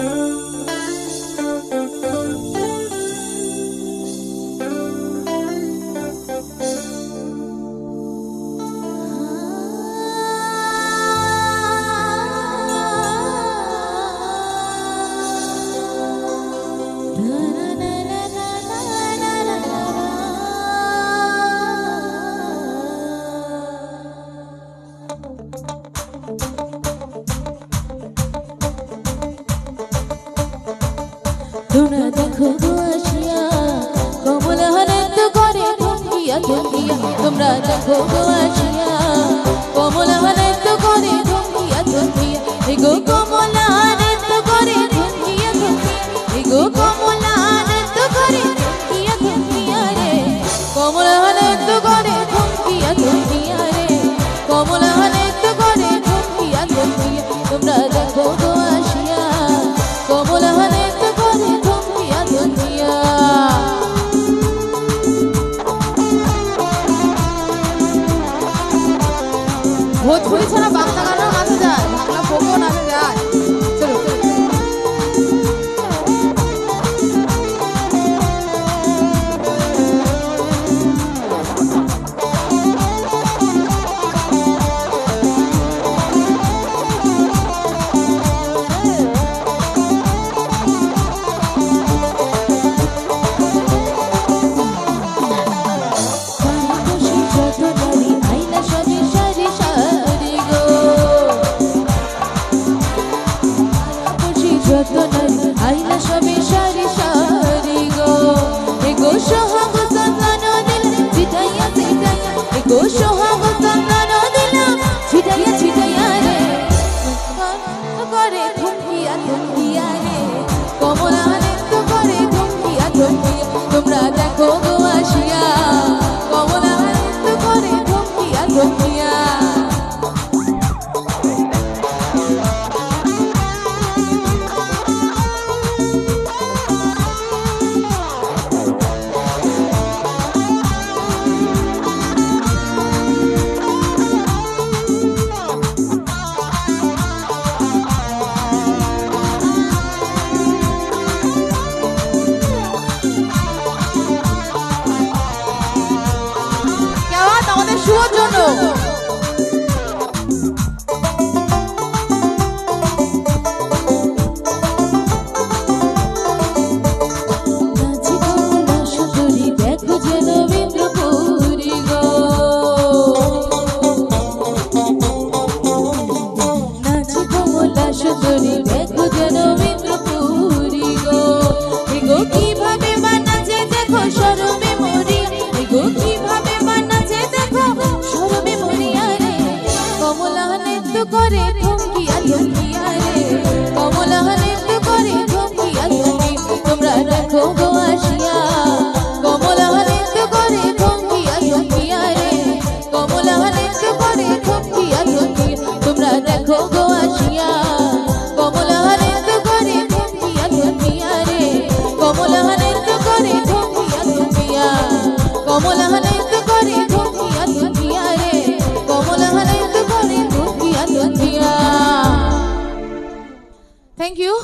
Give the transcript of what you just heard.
Ooh. তোমরা দেখো আসিয়া, কমল আনন্দ করে ঢুকিয়া ঢুকিয়া তোমরা দেখো আসিয়া, কমল আনন্দ করে ঢুকিয়া ঢুকিয়া এগো ったかな ছিটাইয়া এগো করে